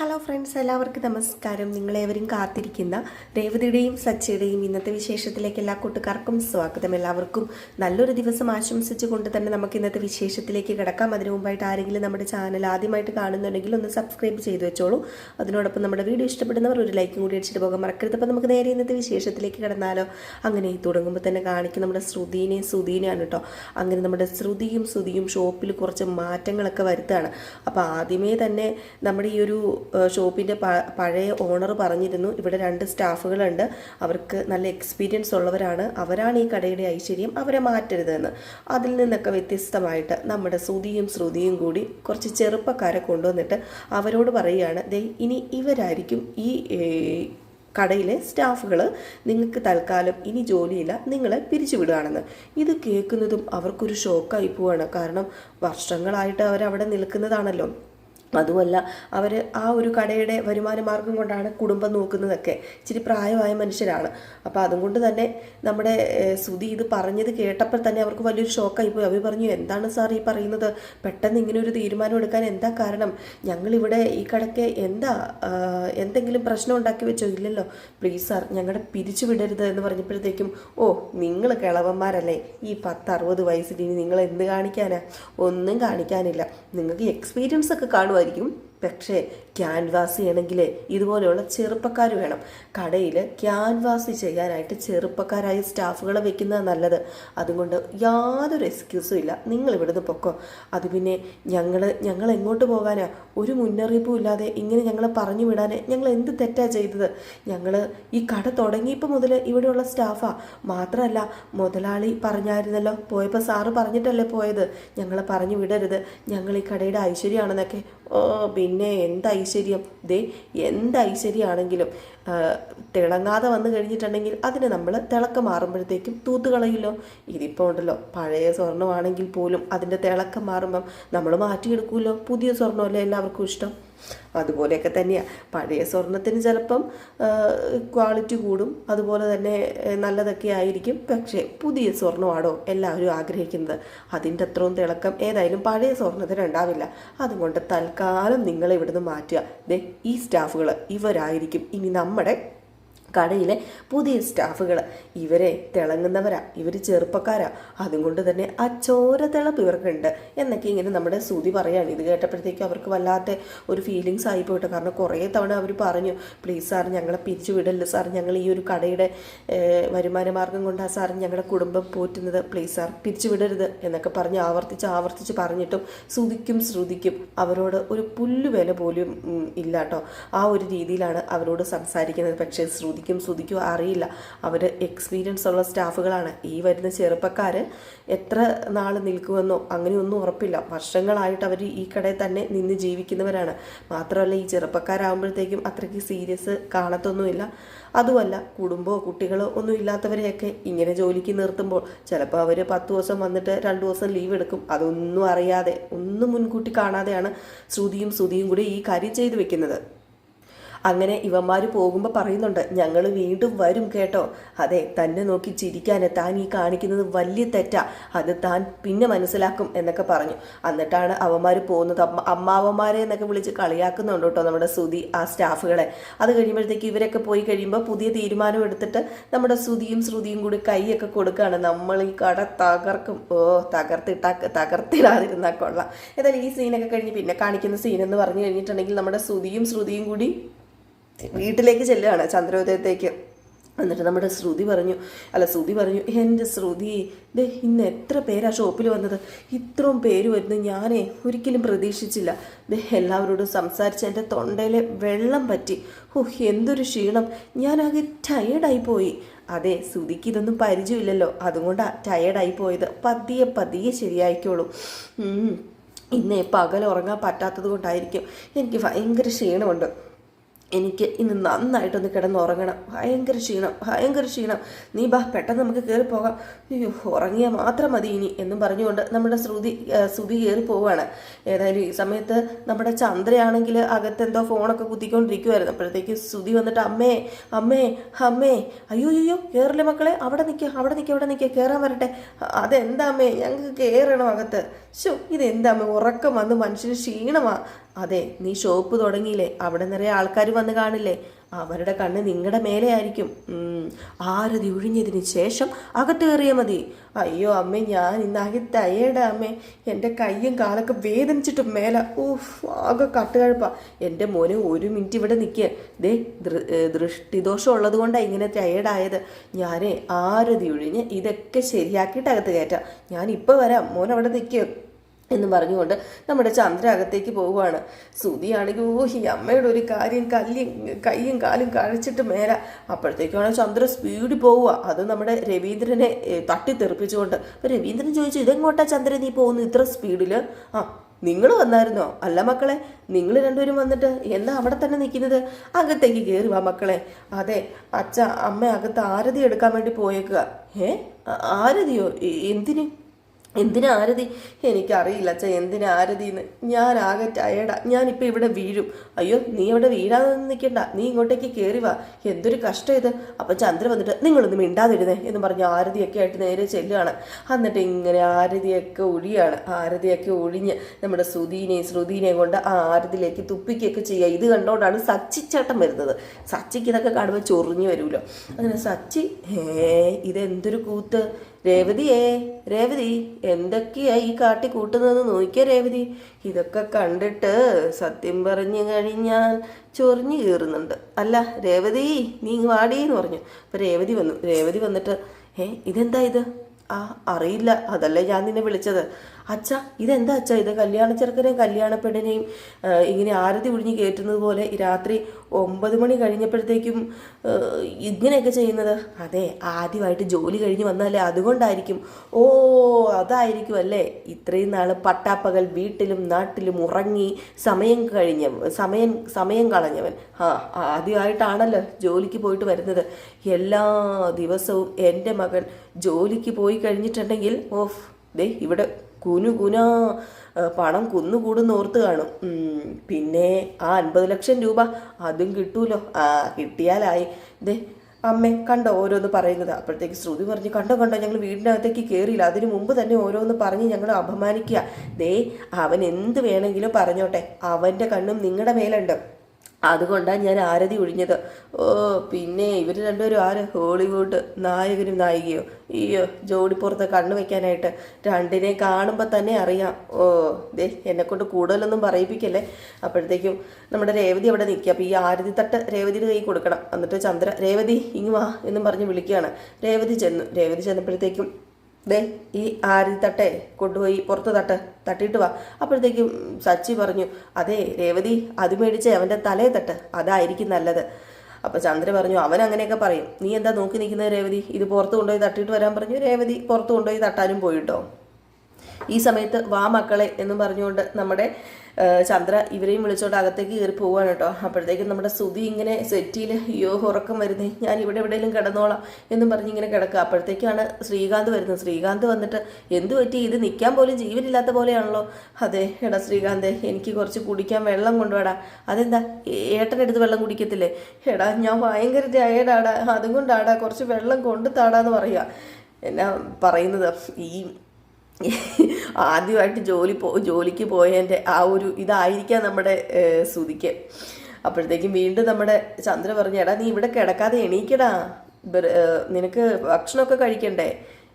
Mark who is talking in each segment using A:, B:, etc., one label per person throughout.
A: Hello friends എല്ലാവർക്കും നമസ്കാരം. നിങ്ങളേവരും കാത്തിരിക്കുന്ന രേവതിയുടെയും സച്ചയുടെയും ഇന്നത്തെ വിശേഷത്തിലേക്ക് എല്ലാ കൂട്ടുകാർക്കും സ്വാഗതം. എല്ലാവർക്കും നല്ലൊരു ദിവസം ആശംസിച്ചുകൊണ്ട് തന്നെ നമുക്ക് ഇന്നത്തെ വിശേഷത്തിലേക്ക് കിടക്കാം. അതിനു മുമ്പായിട്ട് ആരെങ്കിലും നമ്മുടെ ചാനൽ ആദ്യമായിട്ട് കാണുന്നുണ്ടെങ്കിൽ ഒന്ന് സബ്സ്ക്രൈബ് ചെയ്തു വെച്ചോളൂ. അതിനോടൊപ്പം നമ്മുടെ വീഡിയോ ഇഷ്ടപ്പെടുന്നവർ ഒരു ലൈക്കും കൂടി അടിച്ചിട്ട് പോകാൻ മറക്കരുത്. അപ്പോൾ നമുക്ക് നേരെ ഇന്നത്തെ വിശേഷത്തിലേക്ക് കിടന്നാലോ? അങ്ങനെ തുടങ്ങുമ്പോൾ തന്നെ കാണിക്കും നമ്മുടെ ശ്രുതിനെയും സുധീനെയാണ് കേട്ടോ. അങ്ങനെ നമ്മുടെ ശ്രുതിയും ശ്രുതിയും ഷോപ്പിൽ കുറച്ച് മാറ്റങ്ങളൊക്കെ വരുത്തുകയാണ്. അപ്പോൾ ആദ്യമേ തന്നെ നമ്മുടെ ഈ ഒരു ഷോപ്പിന്റെ പഴയ ഓണർ പറഞ്ഞിരുന്നു. ഇവിടെ രണ്ട് സ്റ്റാഫുകളുണ്ട്. അവർക്ക് നല്ല എക്സ്പീരിയൻസ് ഉള്ളവരാണ്. അവരാണ് ഈ കടയുടെ ഐശ്വര്യം അവരെ മാറ്റരുതെന്ന്. അതിൽ നിന്നൊക്കെ വ്യത്യസ്തമായിട്ട് നമ്മുടെ ശ്രുതിയും ശ്രുതിയും കൂടി കുറച്ച് ചെറുപ്പക്കാരെ കൊണ്ടുവന്നിട്ട് അവരോട് പറയുകയാണ് ദേ ഇനി ഇവരായിരിക്കും ഈ കടയിലെ സ്റ്റാഫുകൾ നിങ്ങൾക്ക് തൽക്കാലം ഇനി ജോലിയില്ല. നിങ്ങളെ പിരിച്ചുവിടുകയാണെന്ന് ഇത് കേൾക്കുന്നതും അവർക്കൊരു ഷോക്കായി പോവാണ്. കാരണം വർഷങ്ങളായിട്ട് അവരവിടെ നിൽക്കുന്നതാണല്ലോ. അതുമല്ല അവർ ആ ഒരു കടയുടെ വരുമാന മാർഗം കൊണ്ടാണ് കുടുംബം നോക്കുന്നതൊക്കെ. ഇച്ചിരി പ്രായമായ മനുഷ്യരാണ്. അപ്പോൾ അതുകൊണ്ട് തന്നെ നമ്മുടെ സുതി ഇത് പറഞ്ഞത് കേട്ടപ്പോൾ തന്നെ അവർക്ക് വലിയൊരു ഷോക്കായി പോയി. അവർ പറഞ്ഞു എന്താണ് സാർ ഈ പറയുന്നത്? പെട്ടെന്ന് ഇങ്ങനെ ഒരു തീരുമാനം എടുക്കാൻ എന്താ കാരണം? ഞങ്ങളിവിടെ ഈ കടയ്ക്ക് എന്താ എന്തെങ്കിലും പ്രശ്നം ഉണ്ടാക്കി വെച്ചോ? ഇല്ലല്ലോ. പ്ലീസ് സാർ ഞങ്ങളുടെ പിരിച്ചു വിടരുത് എന്ന് പറഞ്ഞപ്പോഴത്തേക്കും ഓ നിങ്ങൾ കിളവന്മാരല്ലേ? ഈ പത്ത് അറുപത് വയസ്സിൽ ഇനി നിങ്ങൾ എന്ത് കാണിക്കാനാ? ഒന്നും കാണിക്കാനില്ല. നിങ്ങൾക്ക് എക്സ്പീരിയൻസ് ഒക്കെ കാണുമായിരിക്കും പക്ഷേ ക്യാൻവാസ് ചെയ്യണമെങ്കിൽ ഇതുപോലെയുള്ള ചെറുപ്പക്കാർ വേണം. കടയിൽ ക്യാൻവാസ് ചെയ്യാനായിട്ട് ചെറുപ്പക്കാരായ സ്റ്റാഫുകളെ വെക്കുന്നത് നല്ലത്. അതുകൊണ്ട് യാതൊരു എക്സ്ക്യൂസും ഇല്ല. നിങ്ങൾ ഇവിടുന്ന് പൊക്കോ. അത് പിന്നെ ഞങ്ങൾ ഞങ്ങൾ എങ്ങോട്ട് പോകാനാ? ഒരു മുന്നറിയിപ്പും ഇല്ലാതെ ഇങ്ങനെ ഞങ്ങളെ പറഞ്ഞു വിടാൻ ഞങ്ങൾ എന്ത് തെറ്റാ ചെയ്തത്? ഞങ്ങൾ ഈ കട തുടങ്ങിയപ്പോൾ മുതൽ ഇവിടെയുള്ള സ്റ്റാഫാ. മാത്രമല്ല മുതലാളി പറഞ്ഞായിരുന്നല്ലോ പോയപ്പോൾ സാറ് പറഞ്ഞിട്ടല്ലേ പോയത്? ഞങ്ങളെ പറഞ്ഞു വിടരുത്. ഞങ്ങൾ ഈ കടയുടെ ഐശ്വര്യമാണെന്നൊക്കെ. ഓ പിന്നെ എന്ത് ഐശ്വര്യം ദേ എന്ത് ഐശ്വര്യമാണെങ്കിലും തിളങ്ങാതെ വന്നു കഴിഞ്ഞിട്ടുണ്ടെങ്കിൽ അതിനെ നമ്മൾ തിളക്കം മാറുമ്പോഴത്തേക്കും തൂത്ത് കളയില്ലോ ഇതിപ്പോൾ ഉണ്ടല്ലോ പഴയ സ്വർണമാണെങ്കിൽ പോലും അതിന്റെ തിളക്കം മാറുമ്പം നമ്മൾ മാറ്റിയെടുക്കുമല്ലോ. പുതിയ സ്വർണമല്ലേ എല്ലാവർക്കും ഇഷ്ടം? അതുപോലെയൊക്കെ തന്നെയാണ് പഴയ സ്വർണത്തിന് ചിലപ്പം ക്വാളിറ്റി കൂടും. അതുപോലെ തന്നെ നല്ലതൊക്കെ ആയിരിക്കും. പക്ഷേ പുതിയ സ്വർണമാണോ എല്ലാവരും ആഗ്രഹിക്കുന്നത്? അതിന്റെ അത്രയും തിളക്കം ഏതായാലും പഴയ സ്വർണത്തിന് ഉണ്ടാവില്ല. അതുകൊണ്ട് തൽക്കാലം നിങ്ങളെ ഇവിടുന്ന് മാറ്റുക. ദേ ഈ സ്റ്റാഫുകൾ ഇവരായിരിക്കും. ഇനി നമ്മുടെ കടയിലെ പുതിയ സ്റ്റാഫുകൾ. ഇവരെ തിളങ്ങുന്നവരാ ഇവർ ചെറുപ്പക്കാരാ. അതുകൊണ്ട് തന്നെ ആ ചോര തിളപ്പ് ഇവർക്കുണ്ട്. എന്നൊക്കെ ഇങ്ങനെ നമ്മുടെ ശ്രുതി പറയാണ്. ഇത് കേട്ടപ്പോഴത്തേക്കും അവർക്ക് വല്ലാത്ത ഒരു ഫീലിങ്സ് ആയി പോയിട്ട്. കാരണം കുറേ തവണ അവർ പറഞ്ഞു പ്ലീസ് സാർ ഞങ്ങളെ പിരിച്ചു വിടല്ല സാർ ഞങ്ങൾ ഈ ഒരു കടയുടെ വരുമാന മാർഗം കൊണ്ടാണ് സാർ ഞങ്ങളുടെ കുടുംബം പോറ്റുന്നത്. പ്ലീസ് സാർ പിരിച്ചു വിടരുത്. എന്നൊക്കെ പറഞ്ഞ് ആവർത്തിച്ച് ആവർത്തിച്ച് പറഞ്ഞിട്ടും ശ്രുതിക്കും ശ്രുതിക്കും അവരോട് ഒരു പുല്ലുവില പോലും ഇല്ലാട്ടോ. ആ ഒരു രീതിയിലാണ് അവരോട് സംസാരിക്കുന്നത്. പക്ഷേ ശ്രുതിക്കും ശ്രുതിക്കും അറിയില്ല. അവർ എക്സ്പീരിയൻസ് ഉള്ള സ്റ്റാഫുകളാണ്. ഈ വരുന്ന ചെറുപ്പക്കാർ എത്ര നാൾ നിൽക്കുമെന്നോ അങ്ങനെയൊന്നും ഉറപ്പില്ല. വർഷങ്ങളായിട്ട് അവർ ഈ കടയിൽ തന്നെ നിന്ന് ജീവിക്കുന്നവരാണ്. മാത്രമല്ല ഈ ചെറുപ്പക്കാരാകുമ്പോഴത്തേക്കും അത്രയ്ക്ക് സീരിയസ് കാണത്തൊന്നുമില്ല. അതുമല്ല കുടുംബമോ കുട്ടികളോ ഒന്നും ഇല്ലാത്തവരെയൊക്കെ ഇങ്ങനെ ജോലിക്ക് നിർത്തുമ്പോൾ ചിലപ്പോൾ അവർ പത്ത് ദിവസം വന്നിട്ട് രണ്ട് ദിവസം ലീവ് എടുക്കും. അതൊന്നും അറിയാതെ ഒന്നും മുൻകൂട്ടി കാണാതെയാണ് ശ്രുതിയും ശ്രുതിയും കൂടി ഈ കാര്യം ചെയ്തു വെക്കുന്നത്. അങ്ങനെ ഇവന്മാർ പോകുമ്പോൾ പറയുന്നുണ്ട് ഞങ്ങൾ വീണ്ടും വരും കേട്ടോ. അതെ തന്നെ നോക്കി ചിരിക്കാൻ താൻ ഈ കാണിക്കുന്നത് വലിയ തെറ്റാ. അത് താൻ പിന്നെ മനസ്സിലാക്കും എന്നൊക്കെ പറഞ്ഞു. എന്നിട്ടാണ് അവന്മാർ പോകുന്നത്. അമ്മ അമ്മാവന്മാരെ എന്നൊക്കെ വിളിച്ച് കളിയാക്കുന്നുണ്ട് കേട്ടോ നമ്മുടെ സുതി ആ സ്റ്റാഫുകളെ. അത് കഴിയുമ്പോഴത്തേക്ക് ഇവരൊക്കെ പോയി കഴിയുമ്പോൾ പുതിയ തീരുമാനം എടുത്തിട്ട് നമ്മുടെ സുതിയും ശ്രുതിയും കൂടി കൈയൊക്കെ കൊടുക്കുകയാണ് നമ്മൾ ഈ കട തകർക്കും. ഓ തകർത്തിട്ടാ തകർത്തിടാതിരുന്നാൽ കൊള്ളാം. ഏതായാലും ഈ സീനൊക്കെ കഴിഞ്ഞ് പിന്നെ കാണിക്കുന്ന സീൻ എന്ന് പറഞ്ഞു കഴിഞ്ഞിട്ടുണ്ടെങ്കിൽ നമ്മുടെ ശ്രുതിയും ശ്രുതിയും കൂടി വീട്ടിലേക്ക് ചെല്ലുകയാണ് ചന്ദ്രോദയത്തേക്ക്. എന്നിട്ട് നമ്മുടെ ശ്രുതി പറഞ്ഞു അല്ല ശ്രുതി പറഞ്ഞു എന്റെ ശ്രുതി ദേ ഇന്ന് എത്ര പേരാ ഷോപ്പിൽ വന്നത്? ഇത്രയും പേര് വരുന്നത് ഞാനേ ഒരിക്കലും പ്രതീക്ഷിച്ചില്ല. ദേ എല്ലാവരോടും സംസാരിച്ച് എന്റെ തൊണ്ടയിലെ വെള്ളം പറ്റി. ഓ എന്തൊരു ക്ഷീണം. ഞാനാകെ ടയേർഡായി പോയി. അതെ ശ്രുതിക്ക് ഇതൊന്നും പരിചയമില്ലല്ലോ. അതുകൊണ്ടാണ് ടയേർഡായി പോയത്. പതിയെ പതിയെ ശരിയായിക്കോളും. ഇന്നേ പകൽ ഉറങ്ങാൻ പറ്റാത്തത് കൊണ്ടായിരിക്കും എനിക്ക് ഭയങ്കര ക്ഷീണമുണ്ട്. എനിക്ക് ഇന്ന് നന്നായിട്ടൊന്ന് കിടന്നുറങ്ങണം. ഭയങ്കര ക്ഷീണം ഭയങ്കര ക്ഷീണം. നീ ബാ പെട്ടെന്ന് നമുക്ക് കയറി പോകാം. അയ്യോ ഉറങ്ങിയാൽ മാത്രം മതി ഇനി എന്നും പറഞ്ഞുകൊണ്ട് നമ്മുടെ ശ്രുതി ശ്രുതി കയറി പോവുകയാണ് ഏതായാലും ഈ സമയത്ത് നമ്മുടെ ചന്ദ്രയാണെങ്കിൽ അകത്തെന്തോ ഫോണൊക്കെ കുത്തിക്കൊണ്ടിരിക്കുമായിരുന്നു അപ്പോഴത്തേക്ക് ശ്രുതി വന്നിട്ട് അമ്മേ അമ്മേ അമ്മേ അയ്യോ അയ്യോ കയറില്ലേ മക്കളെ? അവിടെ നിൽക്കുക അവിടെ നിൽക്കുക അവിടെ നിൽക്കുക കയറാൻ വരട്ടെ. "അ- അതെന്താ അമ്മേ? ഞങ്ങൾക്ക് കയറണം അകത്ത്. ശോ ഇതെന്താ അമ്മ? ഉറക്കം വന്ന് മനുഷ്യന് ക്ഷീണമാ. അതെ നീ ഷോപ്പ് തുടങ്ങിയില്ലേ? അവിടെ നിറയെ ആൾക്കാർ വന്ന് കാണില്ലേ? അവരുടെ കണ്ണ് നിങ്ങളുടെ മേലെ ആയിരിക്കും ആരതി ഒഴിഞ്ഞതിന് ശേഷം അകത്ത് കയറിയാൽ മതി. അയ്യോ അമ്മേ ഞാൻ ഇന്നാകെ ടയേർഡ് അമ്മേ. എന്റെ കയ്യും കാലൊക്കെ വേദനിച്ചിട്ട് മേലെ. ഊഫ് ആകെ കട്ടുകഴപ്പ. എന്റെ മോനെ ഒരു മിനിറ്റ് ഇവിടെ നിൽക്കുക ദേ ദൃഷ്ടിദോഷം ഉള്ളത് കൊണ്ടാണ് ഇങ്ങനെ ടയേർഡായത് ഞാനേ ആരതി ഒഴിഞ്ഞ് ഇതൊക്കെ ശരിയാക്കിയിട്ട് അകത്ത് കയറ്റാം. ഞാൻ വരാം. മോൻ അവിടെ നിൽക്കുക എന്ന് പറഞ്ഞുകൊണ്ട് നമ്മുടെ ചന്ദ്ര അകത്തേക്ക് പോവുകയാണ്. സുതിയാണെങ്കിൽ ഓ ഈ അമ്മയുടെ ഒരു കാര്യം കല്ലും കയ്യും കാലും കഴിച്ചിട്ട് മേല. അപ്പോഴത്തേക്കാണ് ചന്ദ്ര സ്പീഡിൽ പോവുക. അത് നമ്മുടെ രവീന്ദ്രനെ തട്ടിത്തെറിപ്പിച്ചുകൊണ്ട് അപ്പോൾ രവീന്ദ്രൻ ചോദിച്ചു ഇതെങ്ങോട്ടാ ചന്ദ്ര നീ പോകുന്നു ഇത്ര സ്പീഡിൽ ആ നിങ്ങൾ വന്നായിരുന്നോ? അല്ല മക്കളെ നിങ്ങൾ രണ്ടുപേരും വന്നിട്ട് എന്താ അവിടെ തന്നെ നിൽക്കുന്നത്? അകത്തേക്ക് കയറി വാ മക്കളെ. അതെ അച്ഛ അമ്മ അകത്ത് ആരതി എടുക്കാൻ വേണ്ടി പോയേക്കുക ഏ ആരതിയോ? എന്തിന്? എന്തിനാ ആരതി എനിക്കറിയില്ല അച്ഛ എന്തിനാരതി ഞാൻ ആകെ ടയർഡാ ഞാനിപ്പോൾ ഇവിടെ വീഴും. അയ്യോ നീ അവിടെ വീഴാതെ നിൽക്കണ്ട നീ ഇങ്ങോട്ടേക്ക് കയറി വാ. എന്തൊരു കഷ്ടം ഇത്. അപ്പം ചന്ദ്ര വന്നിട്ട് നിങ്ങളൊന്ന് മിണ്ടാതിരുന്നേ എന്ന് പറഞ്ഞ് ആരതിയൊക്കെ ആയിട്ട് നേരെ ചെല്ലുകയാണ് എന്നിട്ട് ഇങ്ങനെ ആരതിയൊക്കെ ഒഴിയാണ്. ആരതിയൊക്കെ ഒഴിഞ്ഞ് നമ്മുടെ സുധീനെയും ശ്രുതിനെയും കൊണ്ട് ആ ആരതിയിലേക്ക് തുപ്പിക്കൊക്കെ ചെയ്യുക. ഇത് കണ്ടുകൊണ്ടാണ് സച്ചിച്ചേട്ടൻ വരുന്നത്. സച്ചിക്ക് ഇതൊക്കെ കാണുമ്പോൾ ചൊറിഞ്ഞു വരുമല്ലോ. അങ്ങനെ സച്ചി ഏ ഇതെന്തൊരു കൂത്ത്? രേവതിയേ രേവതി എന്തൊക്കെയാ ഈ കാട്ടി കൂട്ടുന്നത് നോക്കിയ രേവതി. ഇതൊക്കെ കണ്ടിട്ട് സത്യം പറഞ്ഞു കഴിഞ്ഞാൽ ചൊറിഞ്ഞു കീറുന്നുണ്ട്. അല്ല രേവതി നീ വാടി എന്ന് പറഞ്ഞു. അപ്പൊ രേവതി വന്നു. രേവതി വന്നിട്ട് ഏ ഇതെന്താ ഇത്? ആ അറിയില്ല. അതല്ലേ ഞാൻ നിന്നെ വിളിച്ചത്. അച്ഛ ഇതെന്താ അച്ഛ? ഇത് കല്യാണ ചെറുക്കനെയും കല്യാണ പെണ്ണിനെയും ഇങ്ങനെ ആരതി ഒഴിഞ്ഞ് കയറ്റുന്നത് പോലെ രാത്രി ഒമ്പത് മണി കഴിഞ്ഞപ്പോഴത്തേക്കും ഇങ്ങനെയൊക്കെ ചെയ്യുന്നത്. അതെ ആദ്യമായിട്ട് ജോലി കഴിഞ്ഞ് വന്നാലേ അതുകൊണ്ടായിരിക്കും. ഓ അതായിരിക്കും അല്ലേ? ഇത്രയും നാൾ പട്ടാപ്പകൽ വീട്ടിലും നാട്ടിലും ഉറങ്ങി സമയം കഴിഞ്ഞ സമയം സമയം കളഞ്ഞവൻ. ആ ആദ്യമായിട്ടാണല്ലോ ജോലിക്ക് പോയിട്ട് വരുന്നത്. എല്ലാ ദിവസവും എന്റെ മകൻ ജോലിക്ക് പോയി കഴിഞ്ഞിട്ടുണ്ടെങ്കിൽ ഓഫ് ദേ ഇവിടെ കുനു കുനാ പണം കുന്നുകൂടുന്ന ഓർത്ത് കാണും പിന്നെ ആ അൻപത് ലക്ഷം രൂപ അതും കിട്ടൂലോ? ആ കിട്ടിയാലായി. ദേ അമ്മ കണ്ടോ ഓരോന്ന് പറയുന്നത്. അപ്പോഴത്തേക്ക് ശ്രുതി പറഞ്ഞു കണ്ടോ കണ്ടോ ഞങ്ങൾ വീടിനകത്തേക്ക് കയറിയില്ല അതിനു മുമ്പ് തന്നെ ഓരോന്ന് പറഞ്ഞ് ഞങ്ങൾ അപമാനിക്കുക ദേ അവൻ എന്ത് വേണമെങ്കിലും പറഞ്ഞോട്ടെ. അവന്റെ കണ്ണും നിങ്ങളുടെ മേലുണ്ട്. അതുകൊണ്ടാണ് ഞാൻ ആരതി ഒഴിഞ്ഞത്. ഓ പിന്നെ ഇവർ രണ്ടുപേരും ആര്? ഹോളിവുഡ് നായകനും നായികയോ? അയ്യോ ജോഡിപ്പുറത്ത് കണ്ണു വെക്കാനായിട്ട്. രണ്ടിനെ കാണുമ്പോൾ തന്നെ അറിയാം. ഓ ദേ എന്നെ കൊണ്ട് കൂടുതലൊന്നും പറയിപ്പിക്കല്ലേ? അപ്പോഴത്തേക്കും നമ്മുടെ രേവതി അവിടെ നിൽക്കുക. അപ്പോൾ ഈ ആരതി തട്ട് രേവതിയുടെ കൈ കൊടുക്കണം. എന്നിട്ട് ചന്ദ്ര രേവതി ഇങ്ങ് വാ എന്നും പറഞ്ഞ് വിളിക്കുകയാണ്. രേവതി ചെന്നു. രേവതി ചെന്നപ്പോഴത്തേക്കും ദേ ഈ ആരി തട്ടെ കൊണ്ടുപോയി പുറത്ത് തട്ട് തട്ടിയിട്ട് വാ. അപ്പോഴത്തേക്കും സച്ചി പറഞ്ഞു അതെ രേവതി അത് മേടിച്ച് അവന്റെ തലയെ തട്ട്. അതായിരിക്കും നല്ലത്. അപ്പോൾ ചന്ദ്ര പറഞ്ഞു അവൻ അങ്ങനെയൊക്കെ പറയും. നീ എന്താ നോക്കി നിൽക്കുന്നത് രേവതി? ഇത് പുറത്ത് കൊണ്ടുപോയി തട്ടിയിട്ട് വരാൻ പറഞ്ഞു. രേവതി പുറത്ത് കൊണ്ടുപോയി തട്ടാനും പോയിട്ടോ ഈ സമയത്ത് വാ മക്കളെ എന്ന് പറഞ്ഞുകൊണ്ട് നമ്മുടെ ചന്ദ്ര ഇവരെയും വിളിച്ചോണ്ട് അകത്തേക്ക് കയറി പോവാണ് കേട്ടോ അപ്പോഴത്തേക്കും നമ്മുടെ സുധി ഇങ്ങനെ സെറ്റിയിൽ അയ്യോ ഉറക്കം വരുന്നേ ഞാൻ ഇവിടെ എവിടെയെങ്കിലും കിടന്നോളാം എന്നും പറഞ്ഞ് ഇങ്ങനെ കിടക്കുക അപ്പോഴത്തേക്കാണ് ശ്രീകാന്ത് വരുന്നത്. ശ്രീകാന്ത് വന്നിട്ട് എന്ത് പറ്റി? ഇത് നിൽക്കാൻ പോലും ജീവനില്ലാത്ത പോലെയാണല്ലോ. അതെ എടാ ശ്രീകാന്തേ എനിക്ക് കുറച്ച് കുടിക്കാൻ വെള്ളം കൊണ്ടുപോടാ അതെന്താ? ഏട്ടനെടുത്ത് വെള്ളം കുടിക്കത്തില്ലേ? എടാ ഞാൻ ഭയങ്കര ടയേർഡാടാ അതുകൊണ്ടാടാ കുറച്ച് വെള്ളം കൊണ്ടു താടാന്ന് പറയുക എന്നാ പറയുന്നത്. ഈ ആദ്യമായിട്ട് ജോലി പോ ജോലിക്ക് പോയതിന്റെ ആ ഒരു ഇതായിരിക്കാം നമ്മുടെ ശ്രുതിക്ക്. അപ്പോഴത്തേക്കും വീണ്ടും നമ്മുടെ ചന്ദ്ര പറഞ്ഞു എടാ നീ ഇവിടെ കിടക്കാതെ എണീക്കടാ. നിനക്ക് ഭക്ഷണമൊക്കെ കഴിക്കണ്ടേ?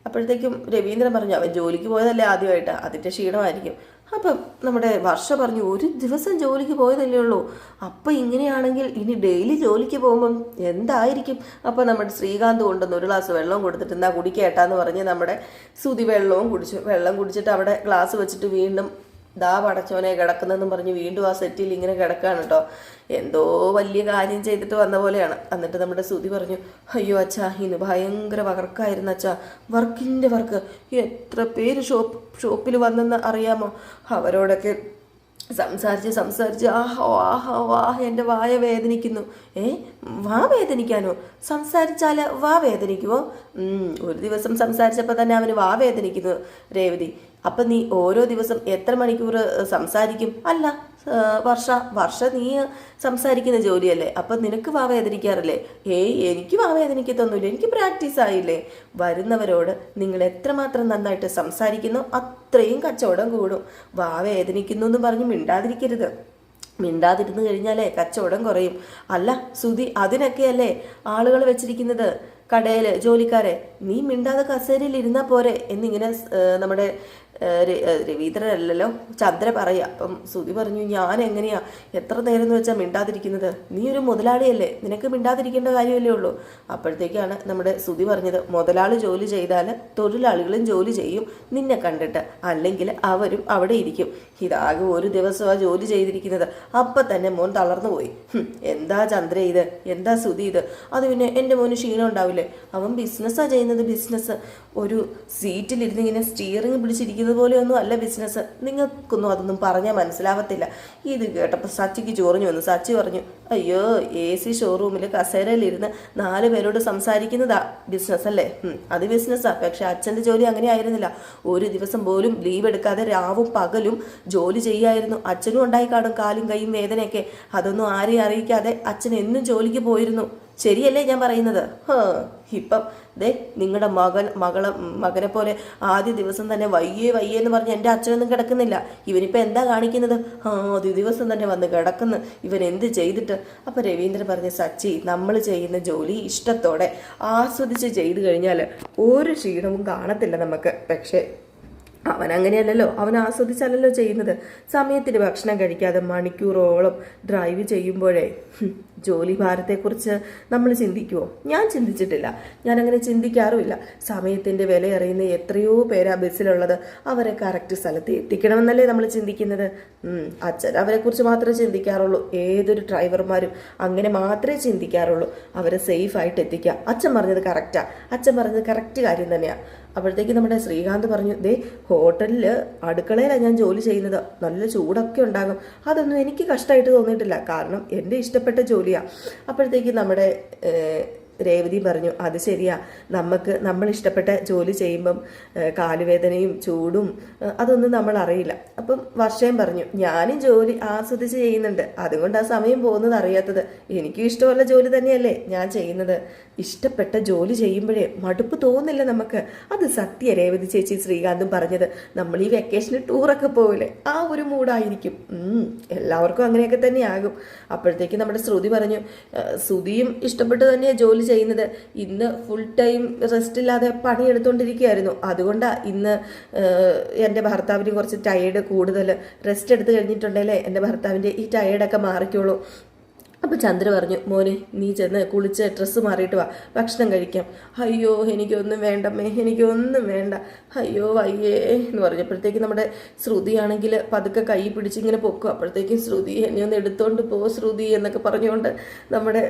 A: അപ്പോഴത്തേക്കും രവീന്ദ്രൻ പറഞ്ഞു അവൻ ജോലിക്ക് പോയതല്ലേ ആദ്യമായിട്ട്. അതിന്റെ ക്ഷീണമായിരിക്കും. അപ്പം നമ്മുടെ വർഷ പറഞ്ഞു ഒരു ദിവസം ജോലിക്ക് പോയതല്ലേ ഉള്ളൂ. അപ്പം ഇങ്ങനെയാണെങ്കിൽ ഇനി ഡെയിലി ജോലിക്ക് പോകുമ്പം എന്തായിരിക്കും? അപ്പം നമ്മുടെ ശ്രീകാന്ത് കൊണ്ടുവന്ന് ഒരു ഗ്ലാസ് വെള്ളം കൊടുത്തിട്ട് എന്നാ കുടിക്കേട്ടാന്ന് പറഞ്ഞ് നമ്മുടെ സുതി വെള്ളവും കുടിച്ചു വെള്ളം കുടിച്ചിട്ട് അവിടെ ഗ്ലാസ് വെച്ചിട്ട് വീണ്ടും ദാ പടച്ചോനെ കിടക്കുന്നെന്നും പറഞ്ഞ് വീണ്ടും ആ സെറ്റിൽ ഇങ്ങനെ കിടക്കാണ് കേട്ടോ. എന്തോ വലിയ കാര്യം ചെയ്തിട്ട് വന്ന പോലെയാണ്. എന്നിട്ട് നമ്മുടെ സുതി പറഞ്ഞു അയ്യോ അച്ഛാ ഇന്ന് ഭയങ്കര വർക്കായിരുന്നു അച്ഛാ. വർക്കിന്റെ വർക്ക്. എത്ര പേര് ഷോപ്പ് ഷോപ്പിൽ വന്നെന്ന് അറിയാമോ? അവരോടൊക്കെ സംസാരിച്ച് സംസാരിച്ച് ആഹോ ആഹോ വാഹ എന്റെ വായ വേദനിക്കുന്നു. ഏ? വാ വേദനിക്കാനോ? സംസാരിച്ചാൽ വാ വേദനിക്കുമോ ഒരു ദിവസം സംസാരിച്ചപ്പോൾ തന്നെ അവന് വാ വേദനിക്കുന്നു രേവതി. അപ്പം നീ ഓരോ ദിവസം എത്ര മണിക്കൂർ സംസാരിക്കും? അല്ല വർഷ വർഷ നീ സംസാരിക്കുന്ന ജോലിയല്ലേ? അപ്പം നിനക്ക് വാവേദനിക്കാറില്ലേ ഏയ് എനിക്ക് വാവേദനിക്കത്തൊന്നുമില്ല എനിക്ക് പ്രാക്ടീസ് ആയില്ലേ? വരുന്നവരോട് നിങ്ങൾ എത്രമാത്രം നന്നായിട്ട് സംസാരിക്കുന്നു അത്രയും കച്ചവടം കൂടും. വാവേദനിക്കുന്നു എന്ന് പറഞ്ഞ് മിണ്ടാതിരിക്കരുത്. മിണ്ടാതിരുന്ന് കഴിഞ്ഞാലേ കച്ചവടം കുറയും. അല്ല സുതി അതിനൊക്കെയല്ലേ ആളുകൾ വെച്ചിരിക്കുന്നത്? കടയിൽ ജോലിക്കാരെ നീ മിണ്ടാതെ കസേരയിൽ ഇരുന്നാൽ പോരെ? എന്നിങ്ങനെ നമ്മുടെ രവീന്ദ്രനല്ലല്ലോ. ചന്ദ്ര പറയാ അപ്പം സുതി പറഞ്ഞു ഞാൻ എങ്ങനെയാ? എത്ര നേരം എന്ന് വെച്ചാൽ മിണ്ടാതിരിക്കുന്നത്? നീ ഒരു മുതലാളിയല്ലേ നിനക്ക് മിണ്ടാതിരിക്കേണ്ട കാര്യമല്ലേ ഉള്ളൂ. അപ്പോഴത്തേക്കാണ് നമ്മുടെ സുതി പറഞ്ഞത് മുതലാളി ജോലി ചെയ്താൽ തൊഴിലാളികളും ജോലി ചെയ്യും നിന്നെ കണ്ടിട്ട്. അല്ലെങ്കിൽ അവരും അവിടെ ഇരിക്കും. ഇതാകെ ഒരു ദിവസം ആ ജോലി ചെയ്തിരിക്കുന്നത്. അപ്പം തന്നെ മോൻ തളർന്നു പോയി. എന്താ ചന്ദ്ര ഇത്? എന്താ സുതി ഇത്? അത് പിന്നെ എന്റെ മോന് ക്ഷീണം ഉണ്ടാവില്ലേ? അവൻ ബിസിനസ്സാണ് ചെയ്യുന്നത് ബിസിനസ് ഒരു സീറ്റിലിരുന്ന് ഇങ്ങനെ സ്റ്റിയറിംഗ് പിടിച്ചിരിക്കുന്നത് പോലെയൊന്നും അല്ല ബിസിനസ് നിങ്ങൾക്കൊന്നും അതൊന്നും പറഞ്ഞാൽ മനസ്സിലാവത്തില്ല. ഇത് കേട്ടപ്പോൾ സച്ചിക്ക് ചോറിഞ്ഞു വന്നു. സച്ചി പറഞ്ഞു അയ്യോ എ സി ഷോറൂമിൽ കസേരയിലിരുന്ന് നാല് പേരോട് സംസാരിക്കുന്നതാ ബിസിനസ് അല്ലേ? അത് ബിസിനസ്സാണ് പക്ഷെ അച്ഛന്റെ ജോലി അങ്ങനെ ആയിരുന്നില്ല. ഒരു ദിവസം പോലും ലീവ് എടുക്കാതെ രാവും പകലും ജോലി ചെയ്യായിരുന്നു. അച്ഛനും ഉണ്ടായി കാണും കാലും കൈയും വേദനയൊക്കെ. അതൊന്നും ആരെയും അറിയിക്കാതെ അച്ഛൻ എന്നും ജോലിക്ക് പോയിരുന്നു. ശരിയല്ലേ ഞാൻ പറയുന്നത്? ഇപ്പം ദേ നിങ്ങളുടെ മകൻ മകളെ മകനെ പോലെ ആദ്യ ദിവസം തന്നെ വയ്യേ വയ്യേ എന്ന് പറഞ്ഞ് എന്റെ അച്ഛനൊന്നും കിടക്കുന്നില്ല. ഇവനിപ്പോൾ എന്താ കാണിക്കുന്നത്? ആദ്യ ദിവസം തന്നെ വന്ന് കിടക്കുന്നു. ഇവൻ എന്ത് ചെയ്തിട്ട്? അപ്പം രവീന്ദ്രൻ പറഞ്ഞ സച്ചി നമ്മൾ ചെയ്യുന്ന ജോലി ഇഷ്ടത്തോടെ ആസ്വദിച്ച് ചെയ്തു കഴിഞ്ഞാൽ ഒരു ക്ഷീണവും കാണത്തില്ല നമുക്ക്. പക്ഷേ അവൻ അങ്ങനെയല്ലല്ലോ അവൻ ആസ്വദിച്ചല്ലല്ലോ ചെയ്യുന്നത്. സമയത്തിന് ഭക്ഷണം കഴിക്കാതെ മണിക്കൂറോളം ഡ്രൈവ് ചെയ്യുമ്പോഴേ ജോലി ഭാരത്തെക്കുറിച്ച് നമ്മൾ ചിന്തിക്കുമോ ഞാൻ ചിന്തിച്ചിട്ടില്ല. ഞാൻ അങ്ങനെ ചിന്തിക്കാറുമില്ല. സമയത്തിന്റെ വില അറിയുന്ന എത്രയോ പേരാ ബസ്സിലുള്ളത്. അവരെ കറക്റ്റ് സ്ഥലത്ത് എത്തിക്കണമെന്നല്ലേ നമ്മൾ ചിന്തിക്കുന്നത്? അച്ഛൻ അവരെക്കുറിച്ച് മാത്രമേ ചിന്തിക്കാറുള്ളൂ. ഏതൊരു ഡ്രൈവർമാരും അങ്ങനെ മാത്രമേ ചിന്തിക്കാറുള്ളൂ. അവരെ സേഫായിട്ട് എത്തിക്കുക. അച്ഛൻ പറഞ്ഞത് കറക്റ്റാണ് അച്ഛൻ പറഞ്ഞത് കറക്റ്റ് കാര്യം തന്നെയാണ് അപ്പോഴത്തേക്ക് നമ്മുടെ ശ്രീകാന്ത് പറഞ്ഞു ദേ ഹോട്ടലിൽ അടുക്കളയിലാണ് ഞാൻ ജോലി ചെയ്യുന്നത്. നല്ല ചൂടൊക്കെ ഉണ്ടാകും. അതൊന്നും എനിക്ക് കഷ്ടമായിട്ട് തോന്നിയിട്ടില്ല. കാരണം എന്റെ ഇഷ്ടപ്പെട്ട ജോലിയാണ് അപ്പോഴത്തേക്ക് നമ്മുടെ രേവതി പറഞ്ഞു അത് ശരിയാ. നമുക്ക് നമ്മൾ ഇഷ്ടപ്പെട്ട ജോലി ചെയ്യുമ്പം കാലുവേദനയും ചൂടും അതൊന്നും നമ്മൾ അറിയില്ല. അപ്പം വർഷയും പറഞ്ഞു ഞാനും ജോലി ആസ്വദിച്ച് ചെയ്യുന്നുണ്ട്. അതുകൊണ്ട് ആ സമയം പോകുന്നത് അറിയാത്തത്. എനിക്കും ഇഷ്ടമുള്ള ജോലി തന്നെയല്ലേ ഞാൻ ചെയ്യുന്നത്. ഇഷ്ടപ്പെട്ട ജോലി ചെയ്യുമ്പോഴേ മടുപ്പ് തോന്നില്ല നമുക്ക്. അത് സത്യ രേവതി ചേച്ചി ശ്രീകാന്തും പറഞ്ഞത്. നമ്മൾ ഈ വെക്കേഷന് ടൂറൊക്കെ പോവില്ലേ? ആ ഒരു മൂഡായിരിക്കും എല്ലാവർക്കും അങ്ങനെയൊക്കെ തന്നെയാകും. അപ്പോഴത്തേക്ക് നമ്മുടെ ശ്രുതി പറഞ്ഞു "ഏഹ്, ശ്രുതിയും ഇഷ്ടപ്പെട്ട് തന്നെയാണ് ജോലി ചെയ്യുന്നത്. ഇന്ന് ഫുൾ ടൈം റെസ്റ്റ് ഇല്ലാതെ പണിയെടുത്തുകൊണ്ടിരിക്കുകയായിരുന്നു അതുകൊണ്ടാണ് ഇന്ന് എന്റെ ഭർത്താവിന് കുറച്ച് ടയേർഡ് കൂടുതൽ. റെസ്റ്റ് എടുത്ത് കഴിഞ്ഞിട്ടുണ്ടെങ്കിലേ എന്റെ ഭർത്താവിന്റെ ഈ ടയേർഡൊക്കെ മാറിക്കോളൂ. അപ്പോൾ ചന്ദ്ര പറഞ്ഞു മോനെ നീ ചെന്ന് കുളിച്ച് ഡ്രസ്സ് മാറിയിട്ട് വാ ഭക്ഷണം കഴിക്കാം. അയ്യോ എനിക്കൊന്നും വേണ്ടമ്മേ എനിക്കൊന്നും വേണ്ട. അയ്യോ വയ്യേ എന്ന് പറഞ്ഞപ്പോഴത്തേക്ക് നമ്മുടെ ശ്രുതിയാണെങ്കിൽ പതുക്കെ കൈ പിടിച്ച് ഇങ്ങനെ പൊക്കും. അപ്പോഴത്തേക്കും ശ്രുതി എന്നെ ഒന്ന് എടുത്തോണ്ട് പോ ശ്രുതി എന്നൊക്കെ പറഞ്ഞുകൊണ്ട് നമ്മുടെ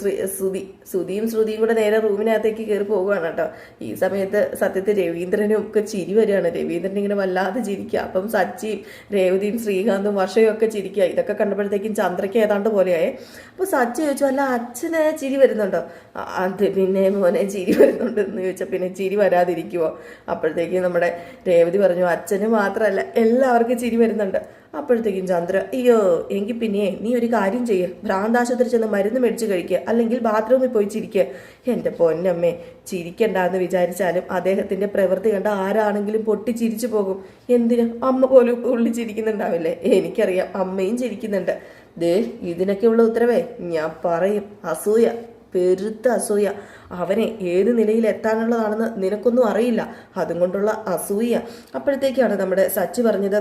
A: ശ്രീ ശ്രുതി ശ്രുതിയും ശ്രുതിയും കൂടെ നേരെ റൂമിനകത്തേക്ക് കയറി പോവുകയാണ് കേട്ടോ. ഈ സമയത്ത് സത്യത്തിൽ രവീന്ദ്രനും ഒക്കെ ചിരി വരികയാണ്. രവീന്ദ്രൻ ഇങ്ങനെ വല്ലാതെ ചിരിക്കുക. അപ്പം സച്ചിയും രേവതിയും ശ്രീകാന്തും വർഷയും ഒക്കെ ചിരിക്കുക. ഇതൊക്കെ കണ്ടപ്പോഴത്തേക്കും ചന്ദ്രയ്ക്ക് ഏതാണ്ട് പോലെയായേ. അപ്പോൾ സച്ചി ചോദിച്ചു അല്ല അച്ഛന് ചിരി വരുന്നുണ്ടോ? "ആ, അത് പിന്നെ മോനെ ചിരി വരുന്നുണ്ട് എന്ന് ചോദിച്ചാൽ പിന്നെ ചിരി വരാതിരിക്കുമോ അപ്പോഴത്തേക്കും നമ്മുടെ രേവതി പറഞ്ഞു അച്ഛന് മാത്രമല്ല എല്ലാവർക്കും ചിരി വരുന്നുണ്ട്. അപ്പോഴത്തേക്കും ചന്ദ്ര അയ്യോ എങ്കിൽ പിന്നെ നീ ഒരു കാര്യം ചെയ്യ്. ഭ്രാന്താശുപത്രി ചെന്ന് മരുന്ന് മേടിച്ച് കഴിക്കുക അല്ലെങ്കിൽ ബാത്റൂമിൽ പോയി ചിരിക്കുക എന്റെ പൊന്നമ്മേ ചിരിക്കണ്ടെന്ന് വിചാരിച്ചാലും അദ്ദേഹത്തിന്റെ പ്രവൃത്തി കണ്ട ആരാണെങ്കിലും പൊട്ടി ചിരിച്ചു പോകും. എന്തിന്? അമ്മ പോലും ഉള്ളി ചിരിക്കുന്നുണ്ടാവില്ലേ? എനിക്കറിയാം അമ്മയും ചിരിക്കുന്നുണ്ട്. ദേ ഇതിനൊക്കെയുള്ള ഉത്തരവേ ഞാൻ പറയും. അസൂയ. പെരുത്ത അസൂയ. അവനെ ഏത് നിലയിൽ എത്താനുള്ളതാണെന്ന് നിനക്കൊന്നും അറിയില്ല. അതും കൊണ്ടുള്ള അസൂയ. അപ്പോഴത്തേക്കാണ് നമ്മുടെ സച്ചി പറഞ്ഞത്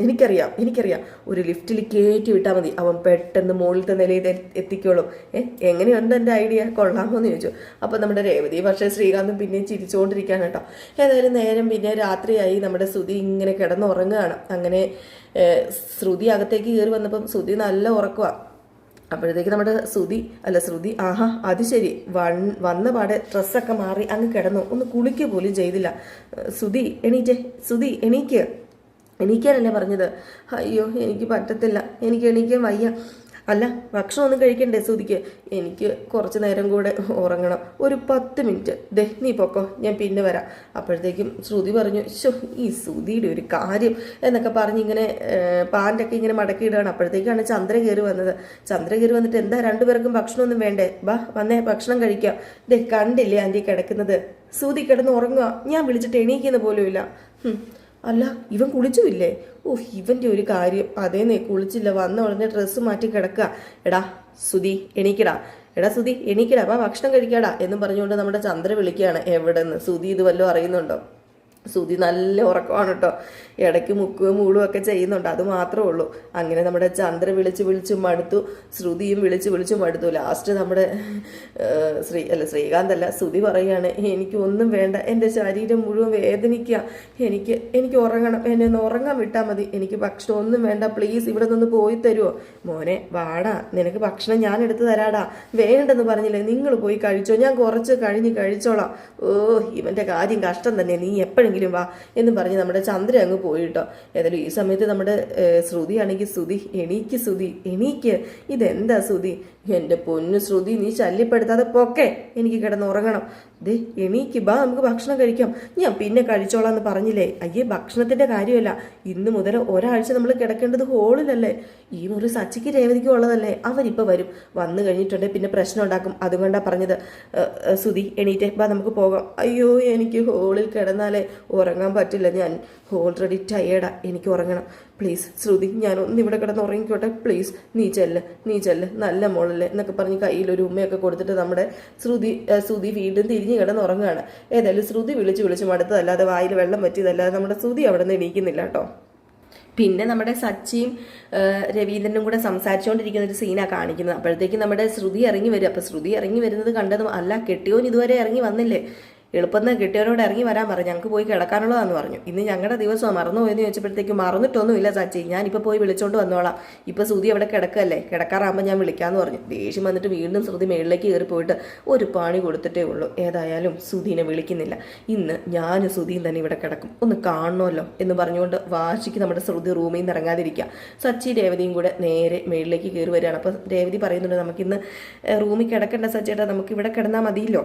A: എനിക്കറിയാം എനിക്കറിയാം. ഒരു ലിഫ്റ്റിൽ കയറ്റി വിട്ടാൽ മതി. അവൻ പെട്ടെന്ന് മുകളിലത്തെ നിലയിൽ എത്തിക്കോളും. ഏ എങ്ങനെയുണ്ട് എന്റെ ഐഡിയ? കൊള്ളാമോ എന്ന് ചോദിച്ചു. അപ്പോൾ നമ്മുടെ രേവതി പക്ഷേ ശ്രീകാന്തും പിന്നെ ചിരിച്ചുകൊണ്ടിരിക്കുകയാണ് കേട്ടോ. ഏതായാലും നേരം പിന്നെ രാത്രിയായി. നമ്മുടെ ശ്രുതി ഇങ്ങനെ കിടന്നുറങ്ങുകയാണ്. അങ്ങനെ ശ്രുതി അകത്തേക്ക് കയറി വന്നപ്പം ശ്രുതി നല്ല ഉറക്കമാണ് അപ്പോഴത്തേക്ക് നമ്മുടെ ശ്രുതി അല്ല ശ്രുതി ആഹാ അത് ശരി. വൺ വന്ന പാടെ ഡ്രസ്സൊക്കെ മാറി അങ്ങ് കിടന്നു. ഒന്ന് കുളിക്ക പോലും ചെയ്തില്ല. ശ്രുതി എണീറ്റേ. ശ്രുതി എണീക്ക്. എണീക്കാനല്ലേ പറഞ്ഞത്? അയ്യോ എനിക്ക് പറ്റത്തില്ല. എനിക്ക് എണീക്കാൻ വയ്യ. അല്ല ഭക്ഷണം ഒന്നും കഴിക്കണ്ടേ സുതിക്ക് എനിക്ക് കുറച്ച് നേരം കൂടെ ഉറങ്ങണം. ഒരു പത്ത് മിനിറ്റ്. ദേ നീ പൊക്കോ ഞാൻ പിന്നെ വരാം. അപ്പോഴത്തേക്കും ശ്രുതി പറഞ്ഞു ശോ ഈ ശ്രുതിയുടെ ഒരു കാര്യം എന്നൊക്കെ പറഞ്ഞ് ഇങ്ങനെ പാന്റൊക്കെ ഇങ്ങനെ മടക്കിയിടുകയാണ്. അപ്പോഴത്തേക്കാണ് ചന്ദ്ര കയറി വന്നത്. ചന്ദ്ര കയറി വന്നിട്ട് എന്താ രണ്ടുപേർക്കും ഭക്ഷണമൊന്നും വേണ്ടേ? ബാ വന്നേ ഭക്ഷണം കഴിക്കാം. ദേ കണ്ടില്ലേ ആന്റി കിടക്കുന്നത്? സൂതി കിടന്ന് ഉറങ്ങുക ഞാൻ വിളിച്ചിട്ട് എണീക്കുന്ന പോലുമില്ല. അല്ല ഇവൻ കുളിച്ചുമില്ലേ? ഓ ഇവന്റെ ഒരു കാര്യം. അതേന്നേ കുളിച്ചില്ല വന്ന ഉടനെ ഡ്രസ്സ് മാറ്റി കിടക്കുക. എടാ സുധി എണീക്കടാ. എടാ സുധി എണീക്കടാ. അപ്പൊ ഭക്ഷണം കഴിക്കടാ എന്ന് പറഞ്ഞുകൊണ്ട് നമ്മുടെ ചന്ദ്ര വിളിക്കുകയാണ്. എവിടെ നിന്ന് സുധി ഇത് വല്ലതും അറിയുന്നുണ്ടോ? സുധി നല്ല ഉറക്കമാണ് കേട്ടോ. ഇടയ്ക്ക് മുക്കുകയും മൂളും ഒക്കെ ചെയ്യുന്നുണ്ട്. അത് മാത്രമേ ഉള്ളൂ. അങ്ങനെ നമ്മുടെ ചന്ദ്ര വിളിച്ച് വിളിച്ച് മടുത്തു. ശ്രുതിയും വിളിച്ച് വിളിച്ച് മടുത്തു. ലാസ്റ്റ് നമ്മുടെ ശ്രീ അല്ല ശ്രീകാന്ത് അല്ല ശ്രുതി പറയുകയാണ് എനിക്ക് ഒന്നും വേണ്ട. എന്റെ ശരീരം മുഴുവൻ വേദനിക്കുക എനിക്ക് എനിക്ക് ഉറങ്ങണം. എന്നെ ഒന്ന് ഉറങ്ങാൻ വിട്ടാൽ മതി. എനിക്ക് ഭക്ഷണം ഒന്നും വേണ്ട. പ്ലീസ് ഇവിടെ നിന്ന് പോയി തരുമോ മോനെ വാടാ. നിനക്ക് ഭക്ഷണം ഞാൻ എടുത്തു തരാടാ. വേണ്ടെന്ന് പറഞ്ഞില്ലേ? നിങ്ങൾ പോയി കഴിച്ചോ. ഞാൻ കുറച്ച് കഴിഞ്ഞ് കഴിച്ചോളാം. ഓ ഇവന്റെ കാര്യം കഷ്ടം തന്നെ. നീ എപ്പോഴെങ്കിലും വാ എന്ന് പറഞ്ഞ് നമ്മുടെ ചന്ദ്ര അങ്ങ് പോയിട്ടോ ഏതായാലും ഈ സമയത്ത് നമ്മുടെ ശ്രുതി ആണെങ്കിൽ ശ്രുതി എണീക്ക് ശ്രുതി എണീക്ക്. ഇതെന്താ ശ്രുതി? എന്റെ പൊന്നു ശ്രുതി നീ ശല്യപ്പെടുത്താതെ പൊക്കെ. എനിക്ക് കിടന്ന് ഉറങ്ങണം. ദേ എണീക്ക് ബാ നമുക്ക് ഭക്ഷണം കഴിക്കാം. ഞാൻ പിന്നെ കഴിച്ചോളാം എന്ന് പറഞ്ഞില്ലേ? അയ്യേ ഭക്ഷണത്തിന്റെ കാര്യമല്ല. ഇന്ന് മുതൽ ഒരാഴ്ച നമ്മൾ കിടക്കേണ്ടത് ഹോളിലല്ലേ? ഈ മുറി സച്ചിക്ക് രേവതിക്കും ഉള്ളതല്ലേ? അവരിപ്പോൾ വരും. വന്നു കഴിഞ്ഞിട്ടുണ്ടെങ്കിൽ പിന്നെ പ്രശ്നം ഉണ്ടാക്കും. അതുകൊണ്ടാണ് പറഞ്ഞത്. സുധി എണീറ്റേ ബാ നമുക്ക് പോകാം. അയ്യോ എനിക്ക് ഹോളിൽ കിടന്നാലേ ഉറങ്ങാൻ പറ്റില്ല ഞാൻ. ഓൾറെഡി ടയേർഡാ എനിക്ക് ഉറങ്ങണം. പ്ലീസ് ശ്രുതി ഞാൻ ഒന്ന് ഇവിടെ കിടന്ന് ഉറങ്ങിക്കോട്ടെ. പ്ലീസ് നീ ചെല്ല്. നീ ചെല്ല്. നല്ല മോളല്ലേ എന്നൊക്കെ പറഞ്ഞ് കയ്യിൽ ഒരു ഉമ്മയൊക്കെ കൊടുത്തിട്ട് നമ്മുടെ ശ്രുതി ശ്രുതി വീണ്ടും തിരിഞ്ഞ് കിടന്ന് ഉറങ്ങുകയാണ് ഏതായാലും ശ്രുതി വിളിച്ച് വിളിച്ച് മടുത്തതല്ലാതെ വായിൽ വെള്ളം പറ്റിയതല്ലാതെ നമ്മുടെ ശ്രുതി അവിടെ നിന്ന് എണീക്കുന്നില്ല കേട്ടോ. പിന്നെ നമ്മുടെ സച്ചിയും രവീന്ദ്രനും കൂടെ സംസാരിച്ചുകൊണ്ടിരിക്കുന്ന ഒരു സീനാണ് കാണിക്കുന്നത്. അപ്പോഴത്തേക്ക് നമ്മുടെ ശ്രുതി ഇറങ്ങി വരും. അപ്പോൾ ശ്രുതി ഇറങ്ങി വരുന്നത് കണ്ടതും അല്ല കെട്ടിയോൻ ഇതുവരെ ഇറങ്ങി വന്നില്ലേ? എളുപ്പം കിട്ടിയവരോട് ഇറങ്ങി വരാൻ പറഞ്ഞു ഞങ്ങൾക്ക് പോയി കിടക്കാനുള്ളതാന്ന് പറഞ്ഞു. ഇന്ന് ഞങ്ങളുടെ ദിവസമാണ് മറന്നു പോയെന്ന് ചോദിച്ചപ്പോഴത്തേക്ക് മറന്നിട്ടൊന്നുമില്ല സച്ചി ഞാനിപ്പോൾ പോയി വിളിച്ചോണ്ട് വന്നോളാം. ഇപ്പോൾ ശ്രുതി അവിടെ കിടക്കല്ലേ? കിടക്കാറാകുമ്പോൾ ഞാൻ വിളിക്കാമെന്ന് പറഞ്ഞു. ദേഷ്യം വന്നിട്ട് വീണ്ടും ശ്രുതി മേളിലേക്ക് കയറി പോയിട്ട് ഒരു പാണി കൊടുത്തിട്ടേ ഉള്ളൂ. ഏതായാലും സുധീനെ വിളിക്കുന്നില്ല. ഇന്ന് ഞാനും സുധീൻ തന്നെ ഇവിടെ കിടക്കും. ഒന്ന് കാണണമല്ലോ എന്ന് പറഞ്ഞുകൊണ്ട് വാശിക്ക് നമ്മുടെ ശ്രുതി റൂമിൽ നിന്ന് ഇറങ്ങാതിരിക്കുക. സച്ചി രേവതിയും കൂടെ നേരെ മേളിലേക്ക് കയറി വരികയാണ്. അപ്പോൾ രേവതി പറയുന്നുണ്ട് നമുക്കിന്ന് റൂമിൽ കിടക്കേണ്ട സച്ചേട്ടാ. നമുക്ക് ഇവിടെ കിടന്നാൽ മതിയല്ലോ.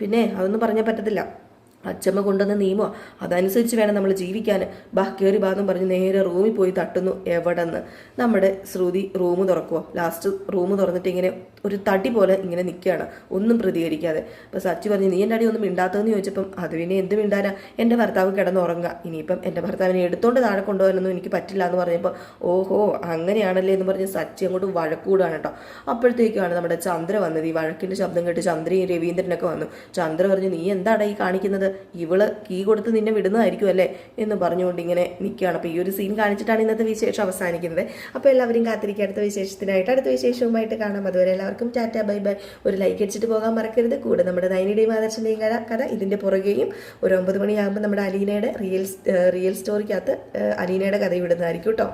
A: പിന്നെ അതൊന്നും പറഞ്ഞാൽ പറ്റത്തില്ല. അച്ചമ്മ കൊണ്ടുവന്ന നിയമോ അതനുസരിച്ച് വേണം നമ്മൾ ജീവിക്കാൻ ബാ കയറി ബാന്നും പറഞ്ഞ് നേരെ റൂമിൽ പോയി തട്ടുന്നു എവിടെന്ന്. നമ്മുടെ ശ്രുതി റൂം തുറക്കുമോ ലാസ്റ്റ് റൂം തുറന്നിട്ട് ഇങ്ങനെ ഒരു തടി പോലെ ഇങ്ങനെ നിൽക്കുകയാണ്. ഒന്നും പ്രതികരിക്കാതെ. അപ്പോൾ സച്ചി പറഞ്ഞു നീ എന്റെ അടി ഒന്നും മിണ്ടാത്തതെന്ന് ചോദിച്ചപ്പം അത് പിന്നെ എന്ത് മിണ്ടാനാ? എന്റെ ഭർത്താവ് കിടന്നുറങ്ങുക. ഇനിയിപ്പം എന്റെ ഭർത്താവിനെ എടുത്തോണ്ട് താഴെ കൊണ്ടുപോകാനൊന്നും എനിക്ക് പറ്റില്ല എന്ന് പറഞ്ഞപ്പോൾ ഓഹോ അങ്ങനെയാണല്ലേ എന്ന് പറഞ്ഞ് സച്ചി അങ്ങോട്ട് വഴക്കൂടാണ് കേട്ടോ അപ്പോഴത്തേക്കാണ് നമ്മുടെ ചന്ദ്ര വന്നത്. ഈ വഴക്കിന്റെ ശബ്ദം കേട്ട് ചന്ദ്രയും രവീന്ദ്രനൊക്കെ വന്നു. ചന്ദ്ര പറഞ്ഞു നീ എന്താടാ ഈ കാണിക്കുന്നത്? ഇവൾ കീ കൊടുത്ത് നിന്നെ വിടുന്നതായിരിക്കും അല്ലേ എന്ന് പറഞ്ഞുകൊണ്ട് ഇങ്ങനെ നിൽക്കുകയാണ് അപ്പോൾ ഈ ഒരു സീൻ കാണിച്ചിട്ടാണ് ഇന്നത്തെ വിശേഷം അവസാനിക്കുന്നത്. അപ്പോൾ എല്ലാവരും കാത്തിരിക്കുക. അടുത്ത വിശേഷത്തിനായിട്ട് അടുത്ത വിശേഷവുമായിട്ട് കാണാം. അതുവരെ എല്ലാവർക്കും ടാറ്റ ബൈ ബൈ. ഒരു ലൈക്ക് അടിച്ചിട്ട് പോകാൻ മറക്കരുത്. കൂടെ നമ്മുടെ നൈനിയുടെയും ആദർശന്റെയും കഥ കഥ ഇതിന്റെ പുറകെയും ഒരു ഒമ്പത് മണിയാകുമ്പോൾ നമ്മുടെ അലീനയുടെ റിയൽ റിയൽ സ്റ്റോറിക്കകത്ത് അലീനയുടെ കഥ വിടുന്നതായിരിക്കും കേട്ടോ.